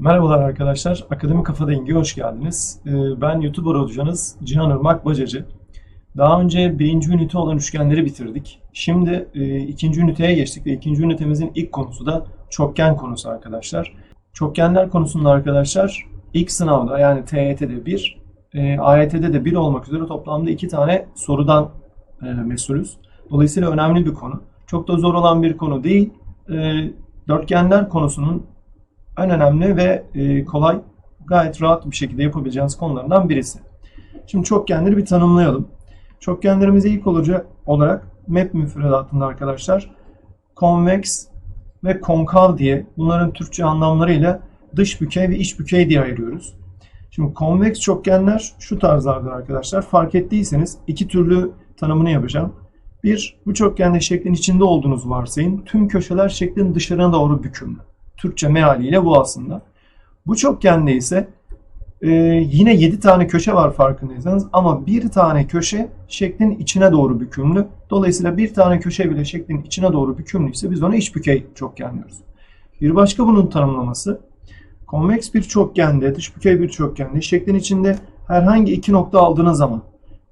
Merhabalar arkadaşlar, Akademi Kafa Dengi hoş geldiniz. Ee, Ben YouTuber hocanız Cihan Irmak Bacacı. Daha önce birinci ünite olan üçgenleri bitirdik. Şimdi e, ikinci üniteye geçtik ve ikinci ünitemizin ilk konusu da çokgen konusu arkadaşlar. Çokgenler konusunda arkadaşlar ilk sınavda yani TYT'de 1, e, AYT'de de 1 olmak üzere toplamda iki tane sorudan e, mesulüz. Dolayısıyla önemli bir konu. Çok da zor olan bir konu değil. E, Dörtgenler konusunun en önemli ve e, kolay, gayet rahat bir şekilde yapabileceğiniz konulardan birisi. Şimdi çokgenleri bir tanımlayalım. Çokgenlerimize ilk olarak map müfredatında arkadaşlar konveks ve konkav diye bunların Türkçe anlamlarıyla dış bükey ve iç bükey diye ayırıyoruz. Şimdi konveks çokgenler şu tarzlardır arkadaşlar. Fark ettiyseniz iki türlü tanımını yapacağım. Bir, bu çokgende şeklin içinde olduğunuzu varsayın. Tüm köşeler şeklin dışarına doğru bükümlü. Türkçe mealiyle bu aslında. Bu çokgende ise e, yine 7 tane köşe var farkındaysanız ama bir tane köşe şeklin içine doğru bükümlü. Dolayısıyla bir tane köşe bile şeklin içine doğru bükümlüyse biz ona iç bükey çokgen diyoruz. Bir başka bunun tanımlaması konveks bir çokgende, dış bükey bir çokgende şeklin içinde herhangi iki nokta aldığınız zaman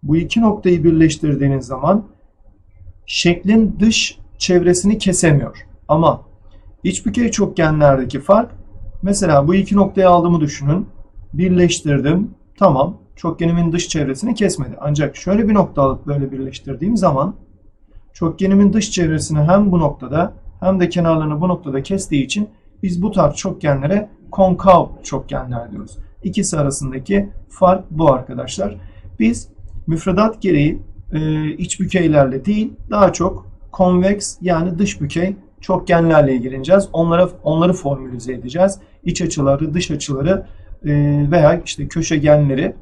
bu iki noktayı birleştirdiğiniz zaman şeklin dış çevresini kesemiyor. Ama iç bükey çokgenlerdeki fark mesela bu iki noktayı aldığımı düşünün. Birleştirdim. Tamam. Çokgenimin dış çevresini kesmedi. Ancak şöyle bir nokta alıp böyle birleştirdiğim zaman çokgenimin dış çevresini hem bu noktada hem de kenarlarını bu noktada kestiği için biz bu tarz çokgenlere konkav çokgenler diyoruz. İkisi arasındaki fark bu arkadaşlar. Biz müfredat gereği e, iç bükeylerle değil daha çok konveks yani dış bükey çokgenlerle ilgileneceğiz. Onlara onları formülize edeceğiz. İç açıları, dış açıları e, veya işte köşegenleri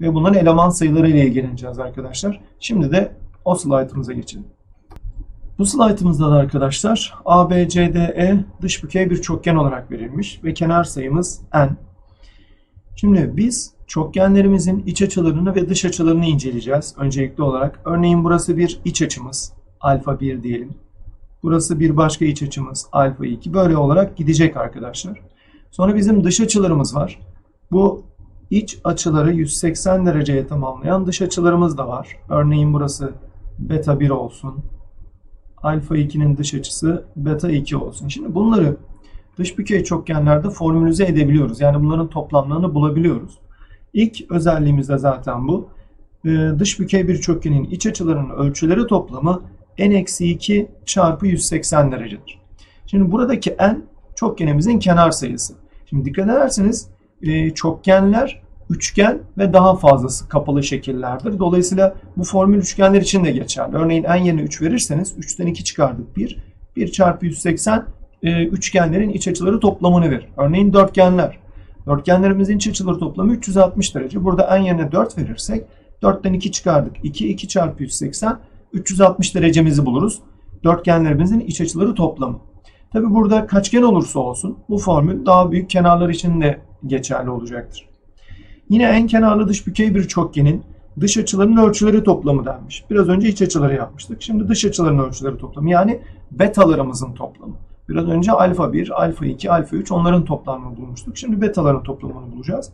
ve bunların eleman sayıları ile ilgileneceğiz arkadaşlar. Şimdi de o slaytımıza geçelim. Bu slaytımızda da arkadaşlar ABCDE dış bükey bir çokgen olarak verilmiş ve kenar sayımız n. Şimdi biz çokgenlerimizin iç açılarını ve dış açılarını inceleyeceğiz öncelikli olarak. Örneğin burası bir iç açımız alfa 1 diyelim. Burası bir başka iç açımız alfa 2 böyle olarak gidecek arkadaşlar. Sonra bizim dış açılarımız var. Bu iç açıları 180 dereceye tamamlayan dış açılarımız da var. Örneğin burası beta 1 olsun. Alfa 2'nin dış açısı beta 2 olsun. Şimdi bunları dış bükey çokgenlerde formülize edebiliyoruz. Yani bunların toplamlarını bulabiliyoruz. İlk özelliğimiz de zaten bu. Ee, dış bükey bir çokgenin iç açılarının ölçüleri toplamı n-2 çarpı 180 derecedir. Şimdi buradaki n çokgenimizin kenar sayısı. Şimdi dikkat ederseniz e, çokgenler üçgen ve daha fazlası kapalı şekillerdir. Dolayısıyla bu formül üçgenler için de geçerli. Örneğin n yerine 3 verirseniz 3'ten 2 çıkardık 1. 1 çarpı 180 e, üçgenlerin iç açıları toplamını verir. Örneğin dörtgenler. Dörtgenlerimizin iç açıları toplamı 360 derece. Burada n yerine 4 verirsek 4'ten 2 çıkardık. 2, 2 çarpı 180 360 derecemizi buluruz. Dörtgenlerimizin iç açıları toplamı. Tabi burada kaçgen olursa olsun bu formül daha büyük kenarlar için de geçerli olacaktır. Yine en kenarlı dış bükey bir çokgenin dış açılarının ölçüleri toplamı denmiş. Biraz önce iç açıları yapmıştık. Şimdi dış açıların ölçüleri toplamı yani betalarımızın toplamı. Biraz önce alfa 1, alfa 2, alfa 3 onların toplamını bulmuştuk. Şimdi betaların toplamını bulacağız.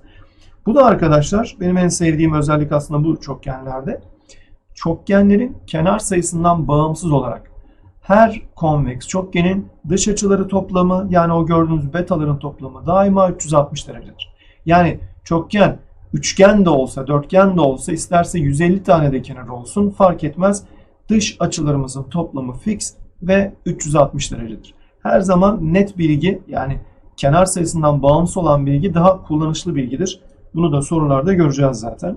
Bu da arkadaşlar benim en sevdiğim özellik aslında bu çokgenlerde. Çokgenlerin kenar sayısından bağımsız olarak her konveks çokgenin dış açıları toplamı yani o gördüğünüz betaların toplamı daima 360 derecedir. Yani çokgen üçgen de olsa, dörtgen de olsa, isterse 150 tane de kenar olsun fark etmez. Dış açılarımızın toplamı fix ve 360 derecedir. Her zaman net bilgi yani kenar sayısından bağımsız olan bilgi daha kullanışlı bilgidir. Bunu da sorularda göreceğiz zaten.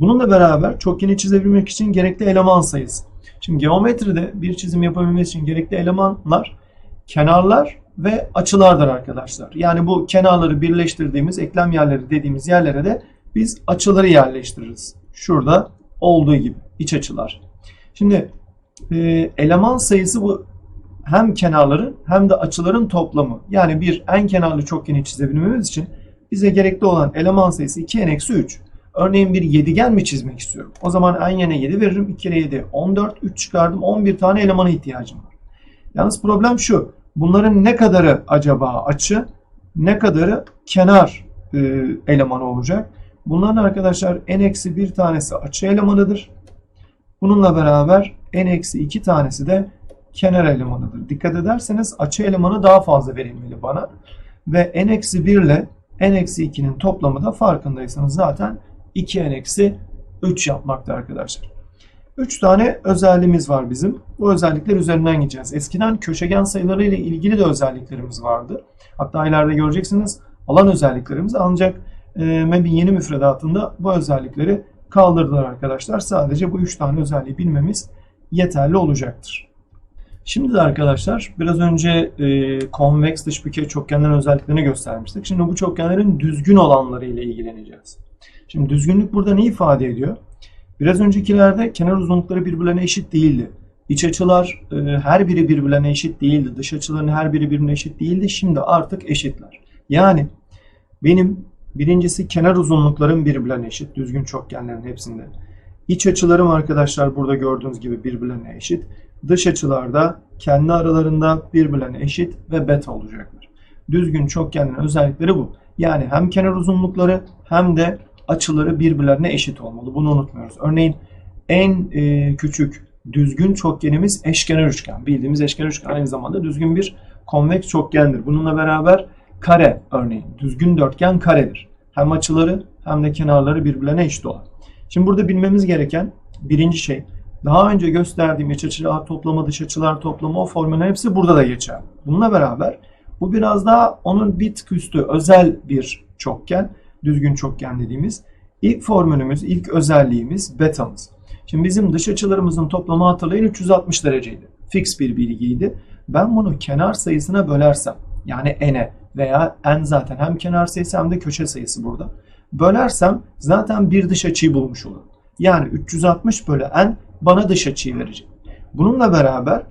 Bununla beraber çokgeni çizebilmek için gerekli eleman sayısı. Şimdi geometride bir çizim yapabilmesi için gerekli elemanlar kenarlar ve açılardır arkadaşlar. Yani bu kenarları birleştirdiğimiz eklem yerleri dediğimiz yerlere de biz açıları yerleştiririz. Şurada olduğu gibi iç açılar. Şimdi e, eleman sayısı bu hem kenarların hem de açıların toplamı. Yani bir en kenarlı çokgeni çizebilmemiz için bize gerekli olan eleman sayısı 2n-3. Örneğin bir yedigen mi çizmek istiyorum? O zaman n yerine 7 veririm. 2 kere 7 14. 3 çıkardım. 11 tane elemana ihtiyacım var. Yalnız problem şu. Bunların ne kadarı acaba açı? ne kadarı kenar e, elemanı olacak. Bunların arkadaşlar n-1 tanesi açı elemanıdır. Bununla beraber n-2 tanesi de kenar elemanıdır. Dikkat ederseniz açı elemanı daha fazla verilmeli bana. Ve n-1 ile n-2'nin toplamı da farkındaysanız zaten 2n-3 yapmakta arkadaşlar. 3 tane özelliğimiz var bizim. Bu özellikler üzerinden gideceğiz. Eskiden köşegen sayıları ile ilgili de özelliklerimiz vardı. Hatta ileride göreceksiniz alan özelliklerimiz ancak e, MEB'in yeni müfredatında bu özellikleri kaldırdılar arkadaşlar. Sadece bu 3 tane özelliği bilmemiz yeterli olacaktır. Şimdi de arkadaşlar biraz önce e, konveks dış bükey çokgenlerin özelliklerini göstermiştik. Şimdi bu çokgenlerin düzgün olanları ile ilgileneceğiz. Şimdi düzgünlük burada ne ifade ediyor? Biraz öncekilerde kenar uzunlukları birbirlerine eşit değildi. İç açılar e, her biri birbirlerine eşit değildi. Dış açıların her biri birbirine eşit değildi. Şimdi artık eşitler. Yani benim birincisi kenar uzunluklarım birbirlerine eşit. Düzgün çokgenlerin hepsinde. İç açılarım arkadaşlar burada gördüğünüz gibi birbirlerine eşit. Dış açılarda kendi aralarında birbirlerine eşit ve beta olacaklar. Düzgün çokgenlerin özellikleri bu. Yani hem kenar uzunlukları hem de açıları birbirlerine eşit olmalı. Bunu unutmuyoruz. Örneğin en e, küçük düzgün çokgenimiz eşkenar üçgen. Bildiğimiz eşkenar üçgen aynı zamanda düzgün bir konveks çokgendir. Bununla beraber kare örneğin düzgün dörtgen karedir. Hem açıları hem de kenarları birbirlerine eşit olan. Şimdi burada bilmemiz gereken birinci şey daha önce gösterdiğim iç açılar toplamı, dış açılar toplamı o formüllerin hepsi burada da geçer. Bununla beraber bu biraz daha onun bir tık özel bir çokgen, düzgün çokgen dediğimiz. İlk formülümüz, ilk özelliğimiz betamız. Şimdi bizim dış açılarımızın toplamı hatırlayın 360 dereceydi. Fix bir bilgiydi. Ben bunu kenar sayısına bölersem yani n'e veya n zaten hem kenar sayısı hem de köşe sayısı burada. Bölersem zaten bir dış açıyı bulmuş olurum. Yani 360 bölü n bana dış açıyı verecek. Bununla beraber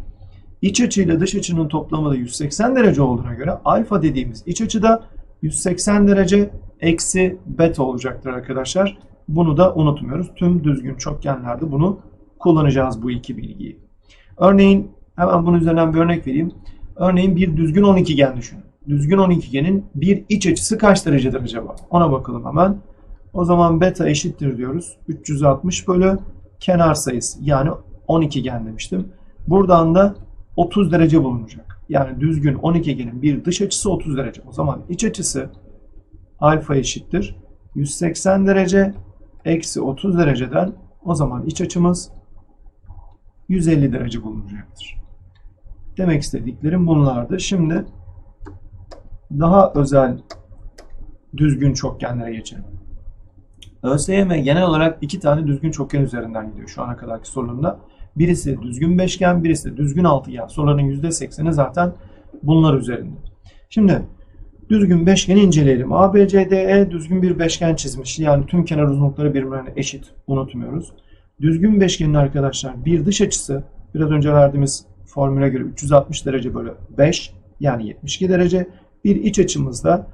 iç açı ile dış açının toplamı da 180 derece olduğuna göre alfa dediğimiz iç açı da 180 derece eksi beta olacaktır arkadaşlar. Bunu da unutmuyoruz. Tüm düzgün çokgenlerde bunu kullanacağız bu iki bilgiyi. Örneğin hemen bunun üzerinden bir örnek vereyim. Örneğin bir düzgün 12 gen düşünün. Düzgün 12 genin bir iç açısı kaç derecedir acaba? Ona bakalım hemen. O zaman beta eşittir diyoruz. 360 bölü kenar sayısı yani 12 gen demiştim. Buradan da 30 derece bulunacak. Yani düzgün 12 genin bir dış açısı 30 derece. O zaman iç açısı alfa eşittir. 180 derece eksi 30 dereceden o zaman iç açımız 150 derece bulunacaktır. Demek istediklerim bunlardı. Şimdi daha özel düzgün çokgenlere geçelim. ÖSYM genel olarak iki tane düzgün çokgen üzerinden gidiyor şu ana kadarki sorularında. Birisi düzgün beşgen, birisi düzgün altıgen. Soruların %80'i zaten bunlar üzerinde. Şimdi düzgün beşgeni inceleyelim. ABCDE düzgün bir beşgen çizmiş. Yani tüm kenar uzunlukları birbirine eşit. Unutmuyoruz. Düzgün beşgenin arkadaşlar bir dış açısı biraz önce verdiğimiz formüle göre 360 derece bölü 5 yani 72 derece. Bir iç açımızda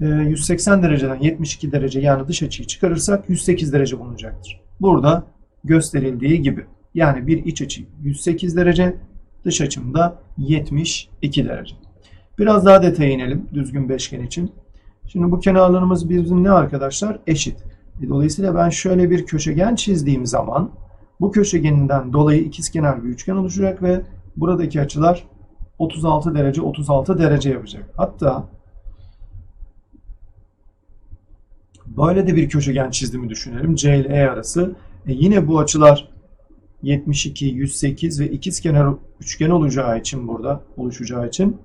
180 dereceden 72 derece yani dış açıyı çıkarırsak 108 derece bulunacaktır. Burada gösterildiği gibi. Yani bir iç açı 108 derece, dış açımda 72 derece. Biraz daha detaya inelim düzgün beşgen için. Şimdi bu kenarlarımız bizim ne arkadaşlar? Eşit. E, dolayısıyla ben şöyle bir köşegen çizdiğim zaman bu köşegeninden dolayı ikizkenar bir üçgen oluşacak ve buradaki açılar 36 derece 36 derece yapacak. Hatta böyle de bir köşegen çizdiğimi düşünelim. C ile E arası. E yine bu açılar 72, 108 ve ikizkenar üçgen olacağı için burada oluşacağı için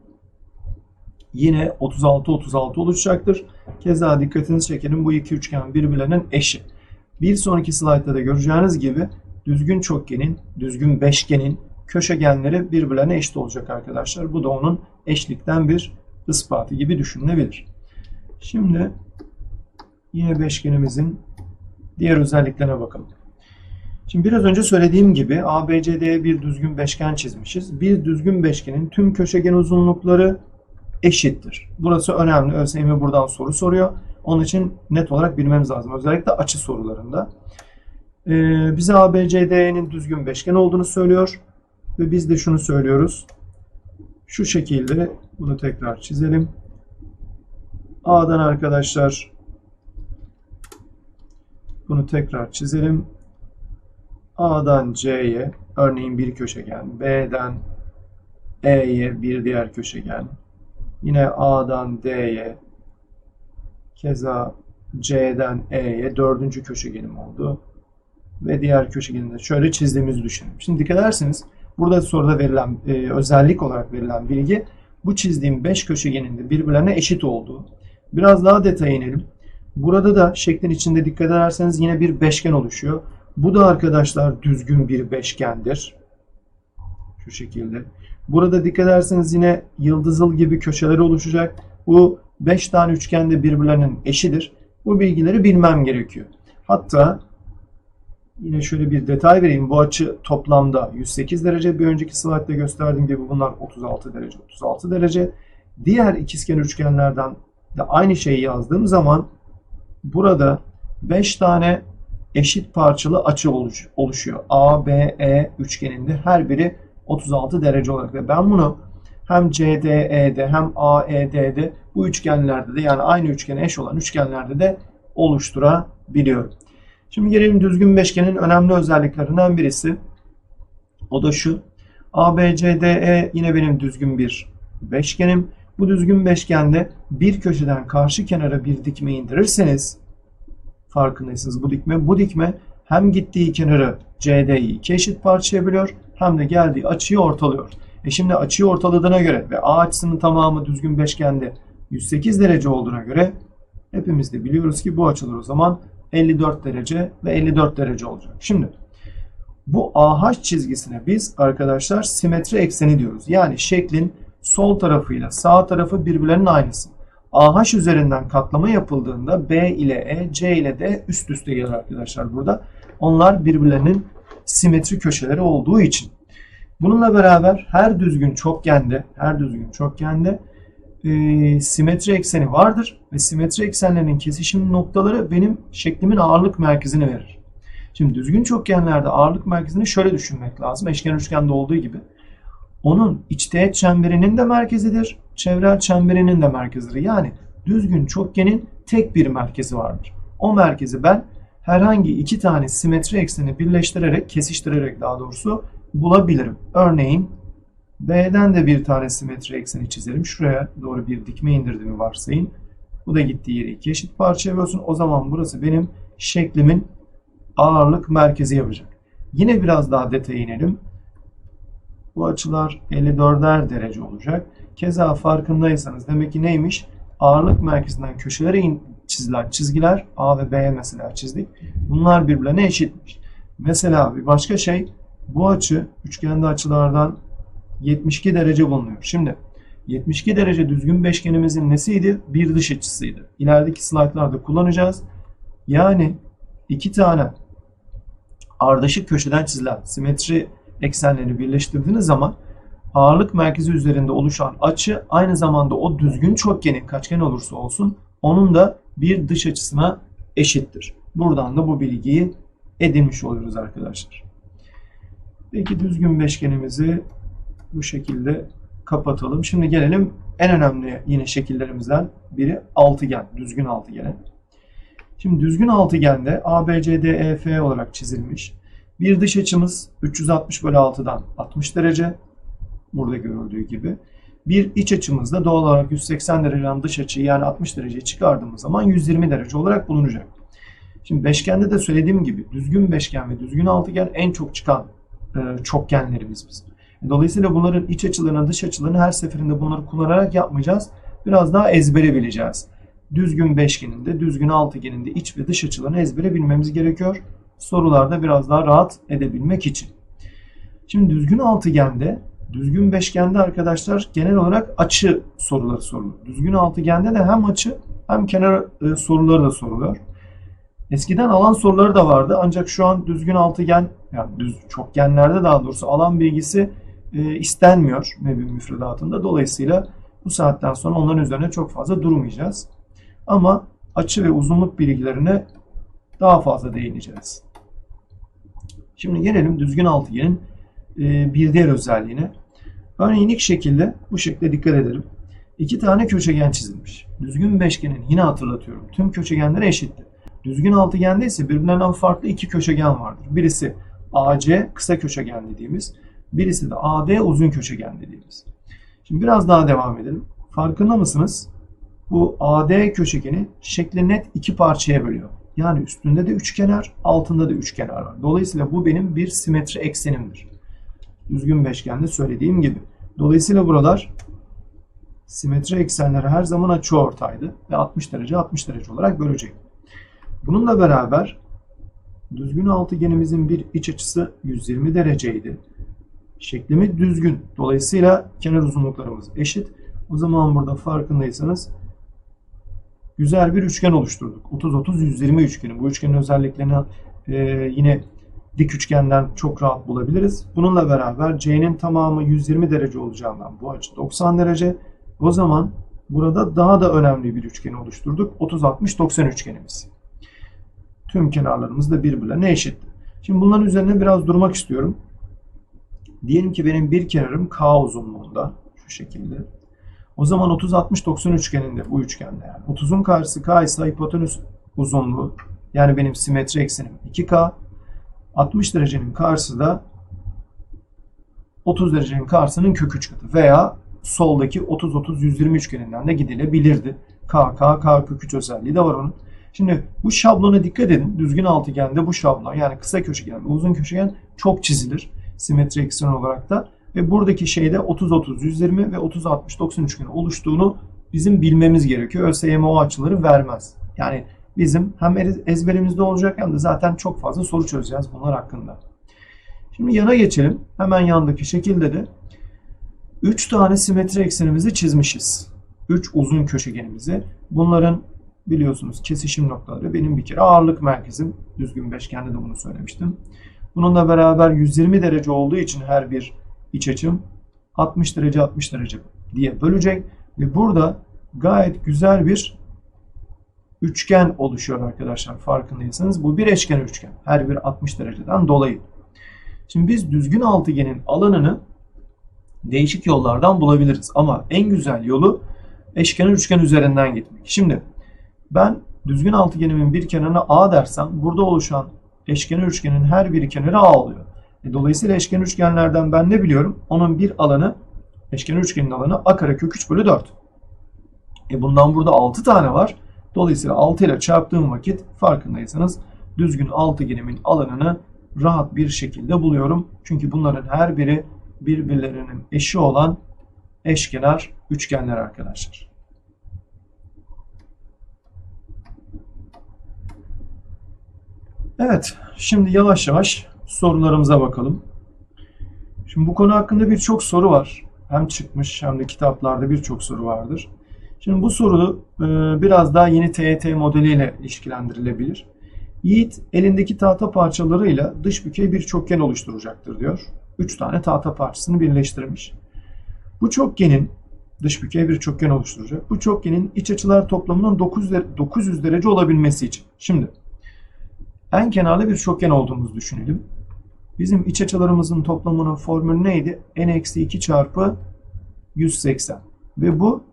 yine 36 36 oluşacaktır. Keza dikkatinizi çekelim bu iki üçgen birbirlerinin eşi. Bir sonraki slaytta da göreceğiniz gibi düzgün çokgenin, düzgün beşgenin köşegenleri birbirlerine eşit olacak arkadaşlar. Bu da onun eşlikten bir ispatı gibi düşünülebilir. Şimdi yine beşgenimizin diğer özelliklerine bakalım. Şimdi biraz önce söylediğim gibi ABCD'ye bir düzgün beşgen çizmişiz. Bir düzgün beşgenin tüm köşegen uzunlukları eşittir. Burası önemli. ÖSYM buradan soru soruyor. Onun için net olarak bilmemiz lazım. Özellikle açı sorularında. Ee, bize ABCD'nin düzgün beşgen olduğunu söylüyor. Ve biz de şunu söylüyoruz. Şu şekilde bunu tekrar çizelim. A'dan arkadaşlar bunu tekrar çizelim. A'dan C'ye örneğin bir köşegen, B'den E'ye bir diğer köşegen, yine A'dan D'ye, keza C'den E'ye dördüncü köşegenim oldu. Ve diğer köşegeni de şöyle çizdiğimizi düşünün. Şimdi dikkat ederseniz burada soruda verilen e, özellik olarak verilen bilgi bu çizdiğim 5 köşegenin de birbirlerine eşit olduğu. Biraz daha detaya inelim. Burada da şeklin içinde dikkat ederseniz yine bir beşgen oluşuyor. Bu da arkadaşlar düzgün bir beşgendir. Şu şekilde. Burada dikkat ederseniz yine yıldızıl gibi köşeler oluşacak. Bu 5 tane üçgen de birbirlerinin eşidir. Bu bilgileri bilmem gerekiyor. Hatta yine şöyle bir detay vereyim. Bu açı toplamda 108 derece. Bir önceki slaytta gösterdiğim gibi bunlar 36 derece, 36 derece. Diğer ikizkenar üçgenlerden de aynı şeyi yazdığım zaman burada 5 tane eşit parçalı açı oluş- oluşuyor. A, B, E üçgeninde her biri 36 derece olarak ve ben bunu hem CDE'de hem AED'de bu üçgenlerde de yani aynı üçgene eş olan üçgenlerde de oluşturabiliyorum. Şimdi gelelim düzgün beşgenin önemli özelliklerinden birisi. O da şu. ABCDE yine benim düzgün bir beşgenim. Bu düzgün beşgende bir köşeden karşı kenara bir dikme indirirseniz farkındaysanız bu dikme bu dikme hem gittiği kenarı CD'yi iki eşit parçaya bölüyor hem de geldiği açıyı ortalıyor. E şimdi açıyı ortaladığına göre ve A açısının tamamı düzgün beşgende 108 derece olduğuna göre hepimiz de biliyoruz ki bu açılar o zaman 54 derece ve 54 derece olacak. Şimdi bu AH çizgisine biz arkadaşlar simetri ekseni diyoruz. Yani şeklin sol tarafıyla sağ tarafı birbirlerinin aynısı. AH üzerinden katlama yapıldığında B ile E, C ile D üst üste gelir arkadaşlar burada. Onlar birbirlerinin simetri köşeleri olduğu için. Bununla beraber her düzgün çokgende, her düzgün çokgende e, simetri ekseni vardır ve simetri eksenlerinin kesişim noktaları benim şeklimin ağırlık merkezini verir. Şimdi düzgün çokgenlerde ağırlık merkezini şöyle düşünmek lazım. Eşkenar üçgende olduğu gibi. Onun iç teğet çemberinin de merkezidir, çevrel çemberinin de merkezidir. Yani düzgün çokgenin tek bir merkezi vardır. O merkezi ben herhangi iki tane simetri ekseni birleştirerek, kesiştirerek daha doğrusu bulabilirim. Örneğin B'den de bir tane simetri ekseni çizelim. Şuraya doğru bir dikme indirdiğimi varsayın. Bu da gittiği yeri iki eşit parçaya bölsün. O zaman burası benim şeklimin ağırlık merkezi yapacak. Yine biraz daha detaya inelim. Bu açılar 54'er derece olacak. Keza farkındaysanız demek ki neymiş? Ağırlık merkezinden köşelere in, çizilen çizgiler A ve B'ye mesela çizdik. Bunlar birbirlerine eşitmiş. Mesela bir başka şey bu açı üçgende açılardan 72 derece bulunuyor. Şimdi 72 derece düzgün beşgenimizin nesiydi? Bir dış açısıydı. İlerideki slaytlarda kullanacağız. Yani iki tane ardışık köşeden çizilen simetri eksenlerini birleştirdiğiniz zaman ağırlık merkezi üzerinde oluşan açı aynı zamanda o düzgün çokgenin kaçgen olursa olsun onun da bir dış açısına eşittir. Buradan da bu bilgiyi edinmiş oluyoruz arkadaşlar. Peki düzgün beşgenimizi bu şekilde kapatalım. Şimdi gelelim en önemli yine şekillerimizden biri altıgen, düzgün altıgene. Şimdi düzgün altıgende ABCDEF olarak çizilmiş. Bir dış açımız 360 bölü 6'dan 60 derece. Burada görüldüğü gibi. Bir iç açımız da doğal olarak 180 dereceden dış açıyı yani 60 dereceyi çıkardığımız zaman 120 derece olarak bulunacak. Şimdi beşgende de söylediğim gibi düzgün beşgen ve düzgün altıgen en çok çıkan e, çokgenlerimiz biz. Dolayısıyla bunların iç açılarını, dış açılarını her seferinde bunları kullanarak yapmayacağız. Biraz daha ezbere bileceğiz. Düzgün beşgenin de, düzgün altıgenin de iç ve dış açılarını ezbere bilmemiz gerekiyor. Sorularda biraz daha rahat edebilmek için. Şimdi düzgün altıgende, düzgün beşgende arkadaşlar genel olarak açı soruları sorulur. Düzgün altıgende de hem açı hem kenar e, soruları da soruluyor. Eskiden alan soruları da vardı ancak şu an düzgün altıgen yani düz çokgenlerde daha doğrusu alan bilgisi e, istenmiyor MEB'in müfredatında. Dolayısıyla bu saatten sonra onların üzerine çok fazla durmayacağız. Ama açı ve uzunluk bilgilerine daha fazla değineceğiz. Şimdi gelelim düzgün altıgenin e, bir diğer özelliğine. Örneğin ilk şekilde bu şekilde dikkat edelim. İki tane köşegen çizilmiş. Düzgün beşgenin yine hatırlatıyorum tüm köşegenleri eşittir. Düzgün altıgende ise birbirlerinden farklı iki köşegen vardır. Birisi AC kısa köşegen dediğimiz, birisi de AD uzun köşegen dediğimiz. Şimdi biraz daha devam edelim. Farkında mısınız? Bu AD köşegeni şekli net iki parçaya bölüyor. Yani üstünde de üçkenar, altında da üçkenar var. Dolayısıyla bu benim bir simetri eksenimdir. Düzgün beşgende söylediğim gibi. Dolayısıyla buralar simetri eksenleri her zaman açıortaydı ve 60 derece 60 derece olarak bölecek. Bununla beraber düzgün altıgenimizin bir iç açısı 120 dereceydi. Şeklimi düzgün. Dolayısıyla kenar uzunluklarımız eşit. O zaman burada farkındaysanız güzel bir üçgen oluşturduk. 30-30-120 üçgeni. Bu üçgenin özelliklerini e, yine dik üçgenden çok rahat bulabiliriz. Bununla beraber C'nin tamamı 120 derece olacağından bu açı 90 derece. O zaman burada daha da önemli bir üçgeni oluşturduk. 30-60-90 üçgenimiz. Tüm kenarlarımız da birbirlerine eşit. Şimdi bunların üzerine biraz durmak istiyorum. Diyelim ki benim bir kenarım K uzunluğunda. Şu şekilde. O zaman 30-60-90 üçgeninde bu üçgende yani. 30'un karşısı K ise hipotenüs uzunluğu yani benim simetri eksenim 2K. 60 derecenin karşısı da 30 derecenin karşısının kök 3 katı veya soldaki 30-30-120 üçgeninden de gidilebilirdi. K, K, K kök 3 özelliği de var onun. Şimdi bu şablona dikkat edin. Düzgün altıgende bu şablon yani kısa köşegen ve uzun köşegen çok çizilir. Simetri eksen olarak da. Ve buradaki şeyde 30-30-120 ve 30-60-90 üçgeni oluştuğunu bizim bilmemiz gerekiyor. ÖSYM o açıları vermez. Yani bizim hem ezberimizde olacak hem de zaten çok fazla soru çözeceğiz bunlar hakkında. Şimdi yana geçelim. Hemen yandaki şekilde de 3 tane simetri eksenimizi çizmişiz. 3 uzun köşegenimizi. Bunların biliyorsunuz kesişim noktaları benim bir kere ağırlık merkezim. Düzgün beşgende de bunu söylemiştim. Bununla beraber 120 derece olduğu için her bir iç açım 60 derece 60 derece diye bölecek ve burada gayet güzel bir üçgen oluşuyor arkadaşlar farkındaysanız. Bu bir eşkenar üçgen. Her bir 60 dereceden dolayı. Şimdi biz düzgün altıgenin alanını değişik yollardan bulabiliriz. Ama en güzel yolu eşkenar üçgen üzerinden gitmek. Şimdi ben düzgün altıgenimin bir kenarına A dersem burada oluşan eşkenar üçgenin her bir kenarı A oluyor. E, dolayısıyla eşkenar üçgenlerden ben ne biliyorum? Onun bir alanı eşkenar üçgenin alanı A kare kök 3 bölü 4. E bundan burada 6 tane var. Dolayısıyla 6 ile çarptığım vakit farkındaysanız düzgün altıgenimin alanını rahat bir şekilde buluyorum. Çünkü bunların her biri birbirlerinin eşi olan eşkenar üçgenler arkadaşlar. Evet, şimdi yavaş yavaş sorularımıza bakalım. Şimdi bu konu hakkında birçok soru var. Hem çıkmış hem de kitaplarda birçok soru vardır. Şimdi bu soru e, biraz daha yeni TET modeliyle ilişkilendirilebilir. Yiğit elindeki tahta parçalarıyla dış bükey bir çokgen oluşturacaktır diyor. 3 tane tahta parçasını birleştirmiş. Bu çokgenin dış bükey bir çokgen oluşturacak. Bu çokgenin iç açılar toplamının 900 derece olabilmesi için. Şimdi en kenarlı bir çokgen olduğumuzu düşünelim. Bizim iç açılarımızın toplamının formülü neydi? n-2 çarpı 180. Ve bu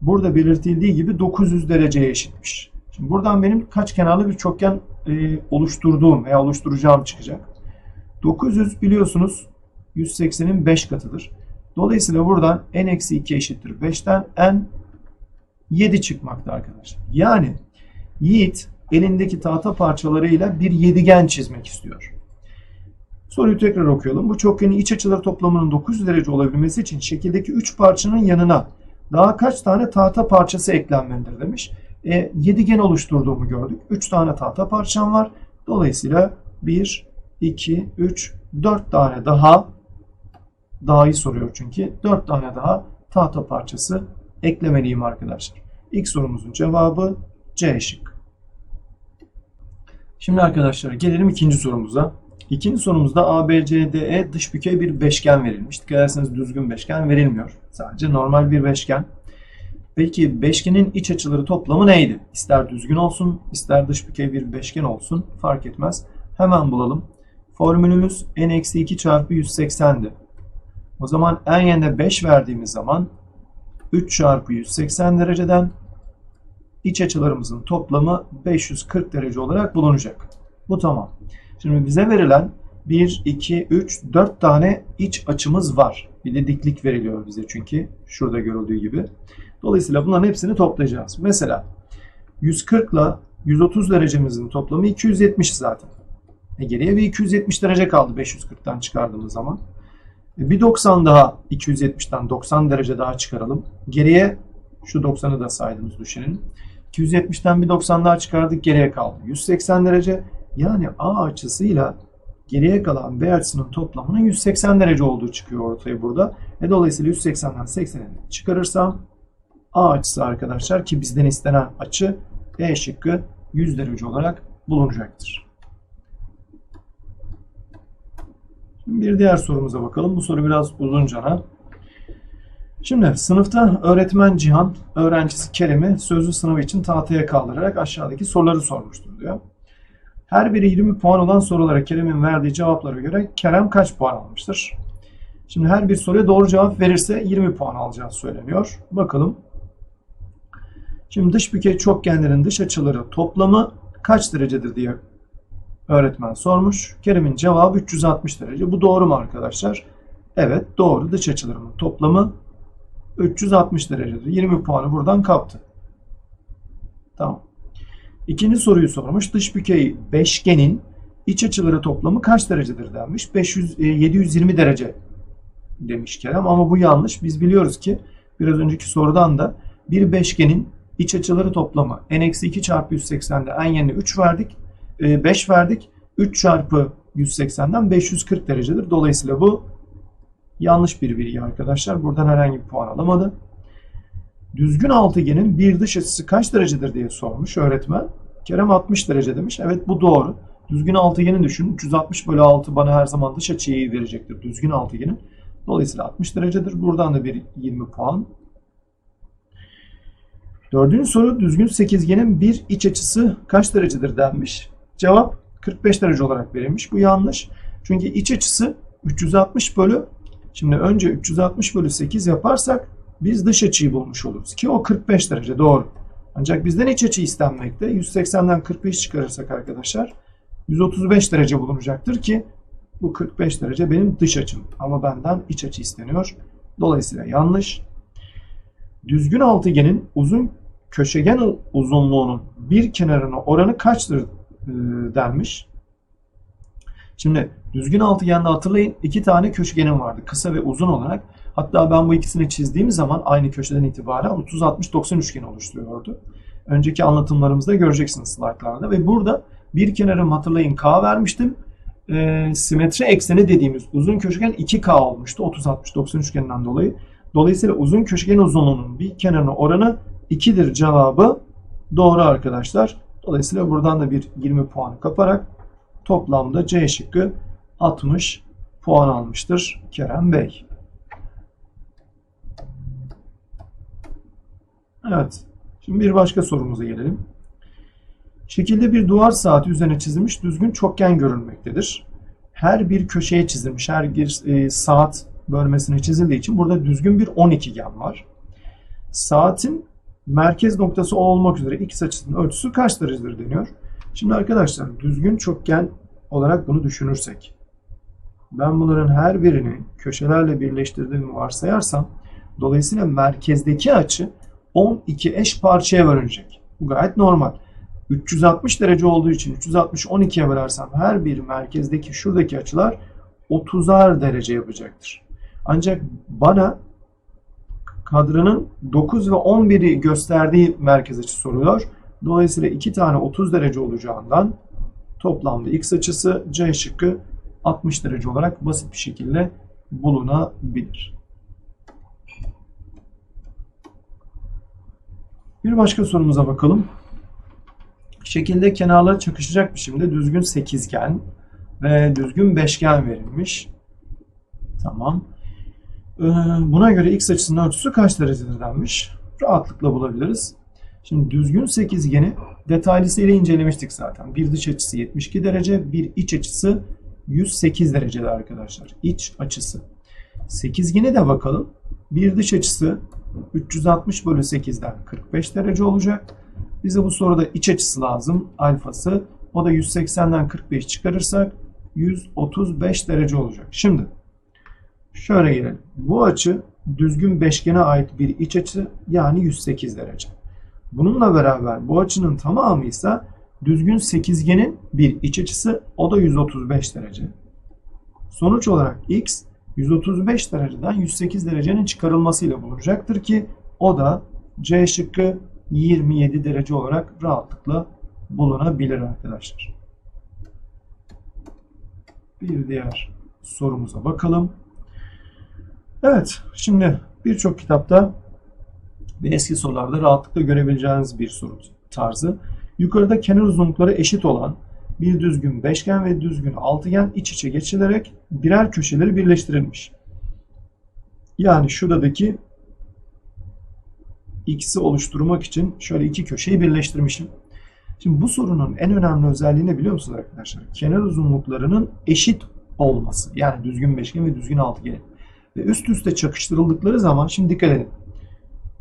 burada belirtildiği gibi 900 dereceye eşitmiş. Şimdi buradan benim kaç kenarlı bir çokgen e, oluşturduğum veya oluşturacağım çıkacak. 900 biliyorsunuz 180'in 5 katıdır. Dolayısıyla buradan n-2 eşittir 5'ten n 7 çıkmakta arkadaşlar. Yani Yiğit elindeki tahta parçalarıyla bir yedigen çizmek istiyor. Soruyu tekrar okuyalım. Bu çokgenin iç açıları toplamının 900 derece olabilmesi için şekildeki 3 parçanın yanına daha kaç tane tahta parçası eklenmelidir demiş. E, yedigen oluşturduğumu gördük. 3 tane tahta parçam var. Dolayısıyla 1, 2, 3, 4 tane daha daha iyi soruyor çünkü 4 tane daha tahta parçası eklemeliyim arkadaşlar. İlk sorumuzun cevabı C şık. Şimdi arkadaşlar gelelim ikinci sorumuza. İkinci sorumuzda ABCDE dış bükey bir beşgen verilmiş. Dikkat ederseniz düzgün beşgen verilmiyor. Sadece normal bir beşgen. Peki beşgenin iç açıları toplamı neydi? İster düzgün olsun, ister dış bükey bir beşgen olsun fark etmez. Hemen bulalım. Formülümüz n-2 çarpı 180'di. O zaman en yerine 5 verdiğimiz zaman 3 çarpı 180 dereceden iç açılarımızın toplamı 540 derece olarak bulunacak. Bu tamam. Şimdi bize verilen 1, 2, 3, 4 tane iç açımız var. Bir de diklik veriliyor bize çünkü şurada görüldüğü gibi. Dolayısıyla bunların hepsini toplayacağız. Mesela 140 ile 130 derecemizin toplamı 270 zaten. E geriye bir 270 derece kaldı 540'tan çıkardığımız zaman. E bir 90 daha 270'ten 90 derece daha çıkaralım. Geriye şu 90'ı da saydığımız düşünün. 270'ten bir 90 daha çıkardık geriye kaldı. 180 derece yani A açısıyla geriye kalan B açısının toplamının 180 derece olduğu çıkıyor ortaya burada. E dolayısıyla 180'den 80'i çıkarırsam A açısı arkadaşlar ki bizden istenen açı E şıkkı 100 derece olarak bulunacaktır. Şimdi bir diğer sorumuza bakalım. Bu soru biraz uzun cana. Şimdi sınıfta öğretmen Cihan, öğrencisi Kerem'i sözlü sınavı için tahtaya kaldırarak aşağıdaki soruları sormuştur diyor. Her biri 20 puan olan sorulara Kerem'in verdiği cevaplara göre Kerem kaç puan almıştır? Şimdi her bir soruya doğru cevap verirse 20 puan alacağı söyleniyor. Bakalım. Şimdi dış bükey çokgenlerin dış açıları toplamı kaç derecedir diye öğretmen sormuş. Kerem'in cevabı 360 derece. Bu doğru mu arkadaşlar? Evet doğru. Dış açılarımın toplamı 360 derecedir. 20 puanı buradan kaptı. Tamam. İkinci soruyu sormuş. Dış bükey beşgenin iç açıları toplamı kaç derecedir denmiş. 500, 720 derece demiş Kerem ama bu yanlış. Biz biliyoruz ki biraz önceki sorudan da bir beşgenin iç açıları toplamı n-2 çarpı 180'de en yerine 3 verdik. 5 verdik. 3 çarpı 180'den 540 derecedir. Dolayısıyla bu yanlış bir bilgi arkadaşlar. Buradan herhangi bir puan alamadı. Düzgün altıgenin bir dış açısı kaç derecedir diye sormuş öğretmen. Kerem 60 derece demiş. Evet bu doğru. Düzgün altıgenin düşün. 360 bölü 6 bana her zaman dış açıyı verecektir. Düzgün altıgenin. Dolayısıyla 60 derecedir. Buradan da bir 20 puan. Dördüncü soru düzgün sekizgenin bir iç açısı kaç derecedir denmiş. Cevap 45 derece olarak verilmiş. Bu yanlış. Çünkü iç açısı 360 bölü şimdi önce 360 bölü 8 yaparsak biz dış açıyı bulmuş oluruz. Ki o 45 derece doğru. Ancak bizden iç açı istenmekte. 180'den 45 çıkarırsak arkadaşlar 135 derece bulunacaktır ki bu 45 derece benim dış açım. Ama benden iç açı isteniyor. Dolayısıyla yanlış. Düzgün altıgenin uzun köşegen uzunluğunun bir kenarına oranı kaçtır e, denmiş. Şimdi düzgün altıgende hatırlayın iki tane köşegenim vardı. Kısa ve uzun olarak. Hatta ben bu ikisini çizdiğim zaman aynı köşeden itibaren 30-60-90 üçgeni oluşturuyordu. Önceki anlatımlarımızda göreceksiniz slaytlarda. Ve burada bir kenarım hatırlayın K vermiştim. E, simetri ekseni dediğimiz uzun köşegen 2K olmuştu 30-60-90 üçgeninden dolayı. Dolayısıyla uzun köşegen uzunluğunun bir kenarına oranı 2'dir cevabı doğru arkadaşlar. Dolayısıyla buradan da bir 20 puan kaparak toplamda C şıkkı 60 puan almıştır Kerem Bey. Evet. Şimdi bir başka sorumuza gelelim. Şekilde bir duvar saati üzerine çizilmiş düzgün çokgen görülmektedir. Her bir köşeye çizilmiş, her bir e, saat bölmesine çizildiği için burada düzgün bir 12 gen var. Saatin merkez noktası o olmak üzere x açısının ölçüsü kaç derecedir deniyor. Şimdi arkadaşlar düzgün çokgen olarak bunu düşünürsek ben bunların her birini köşelerle birleştirdiğimi varsayarsam dolayısıyla merkezdeki açı 12 eş parçaya bölünecek. Bu gayet normal. 360 derece olduğu için 360 12'ye bölersem her bir merkezdeki şuradaki açılar 30'ar derece yapacaktır. Ancak bana kadranın 9 ve 11'i gösterdiği merkez açı soruluyor. Dolayısıyla iki tane 30 derece olacağından toplamda x açısı C şıkkı 60 derece olarak basit bir şekilde bulunabilir. Bir başka sorumuza bakalım. Şekilde kenarları çakışacak biçimde düzgün sekizgen ve düzgün beşgen verilmiş. Tamam. Ee, buna göre x açısının ölçüsü kaç derecedir denmiş. Rahatlıkla bulabiliriz. Şimdi düzgün sekizgeni detaylısıyla incelemiştik zaten. Bir dış açısı 72 derece, bir iç açısı 108 derecede arkadaşlar. İç açısı. Sekizgene de bakalım. Bir dış açısı 360 bölü 8'den 45 derece olacak. Bize bu soruda iç açısı lazım. Alfası. O da 180'den 45 çıkarırsak 135 derece olacak. Şimdi şöyle gelelim. Bu açı düzgün beşgene ait bir iç açı yani 108 derece. Bununla beraber bu açının tamamı ise düzgün sekizgenin bir iç açısı o da 135 derece. Sonuç olarak x 135 dereceden 108 derecenin çıkarılmasıyla bulunacaktır ki o da C şıkkı 27 derece olarak rahatlıkla bulunabilir arkadaşlar. Bir diğer sorumuza bakalım. Evet, şimdi birçok kitapta ve eski sorularda rahatlıkla görebileceğiniz bir soru tarzı. Yukarıda kenar uzunlukları eşit olan bir düzgün beşgen ve düzgün altıgen iç içe geçilerek birer köşeleri birleştirilmiş. Yani şuradaki x'i oluşturmak için şöyle iki köşeyi birleştirmişim. Şimdi bu sorunun en önemli özelliği ne biliyor musunuz arkadaşlar? Kenar uzunluklarının eşit olması. Yani düzgün beşgen ve düzgün altıgen. Ve üst üste çakıştırıldıkları zaman şimdi dikkat edin.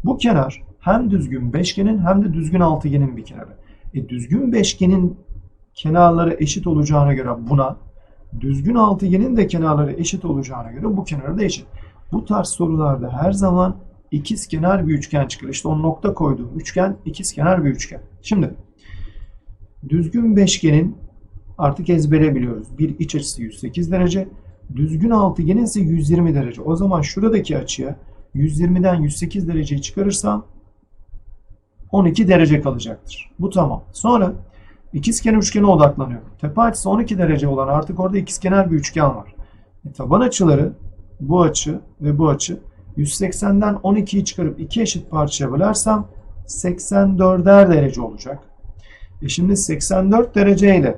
Bu kenar hem düzgün beşgenin hem de düzgün altıgenin bir kenarı. E, düzgün beşgenin kenarları eşit olacağına göre buna, düzgün altıgenin de kenarları eşit olacağına göre bu kenarı da eşit. Bu tarz sorularda her zaman ikiz kenar bir üçgen çıkar. İşte o nokta koyduğum üçgen ikiz kenar bir üçgen. Şimdi düzgün beşgenin artık ezbere biliyoruz. Bir iç açısı 108 derece. Düzgün altıgenin ise 120 derece. O zaman şuradaki açıya 120'den 108 dereceyi çıkarırsam 12 derece kalacaktır. Bu tamam. Sonra ikizkenar üçgene odaklanıyorum. Tepe açısı 12 derece olan artık orada ikizkenar bir üçgen var. E, taban açıları bu açı ve bu açı 180'den 12'yi çıkarıp iki eşit parçaya bölersem 84'er derece olacak. E şimdi 84 derece ile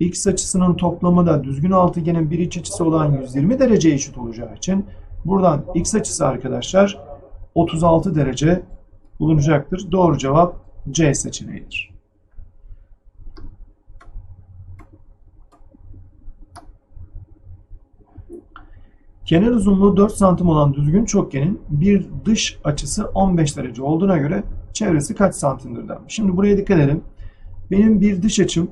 x açısının toplamı da düzgün altıgenin bir iç açısı olan 120 dereceye eşit olacağı için buradan x açısı arkadaşlar 36 derece bulunacaktır. Doğru cevap C seçeneğidir. Kenar uzunluğu 4 santim olan düzgün çokgenin bir dış açısı 15 derece olduğuna göre çevresi kaç santimdir denmiş. Şimdi buraya dikkat edelim. Benim bir dış açım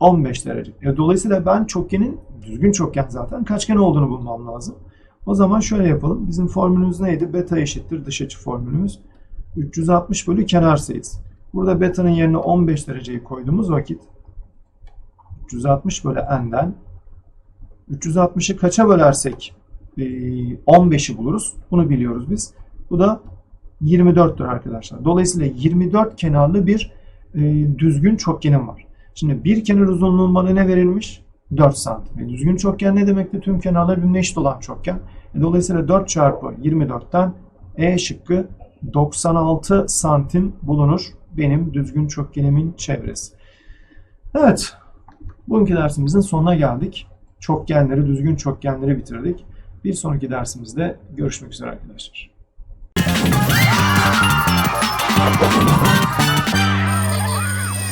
15 derece. E, dolayısıyla ben çokgenin, düzgün çokgen zaten kaçgen olduğunu bulmam lazım. O zaman şöyle yapalım. Bizim formülümüz neydi? Beta eşittir dış açı formülümüz. 360 bölü kenar sayısı. Burada beta'nın yerine 15 dereceyi koyduğumuz vakit 360 bölü n'den 360'ı kaça bölersek 15'i buluruz. Bunu biliyoruz biz. Bu da 24'tür arkadaşlar. Dolayısıyla 24 kenarlı bir e, düzgün çokgenim var. Şimdi bir kenar uzunluğun bana ne verilmiş? 4 santim. E, düzgün çokgen ne demekti? Tüm kenarlar birbirine eşit olan çokgen. E, dolayısıyla 4 çarpı 24'ten E şıkkı 96 santim bulunur. Benim düzgün çokgenimin çevresi. Evet. Bugünkü dersimizin sonuna geldik. Çokgenleri, düzgün çokgenleri bitirdik. Bir sonraki dersimizde görüşmek üzere arkadaşlar.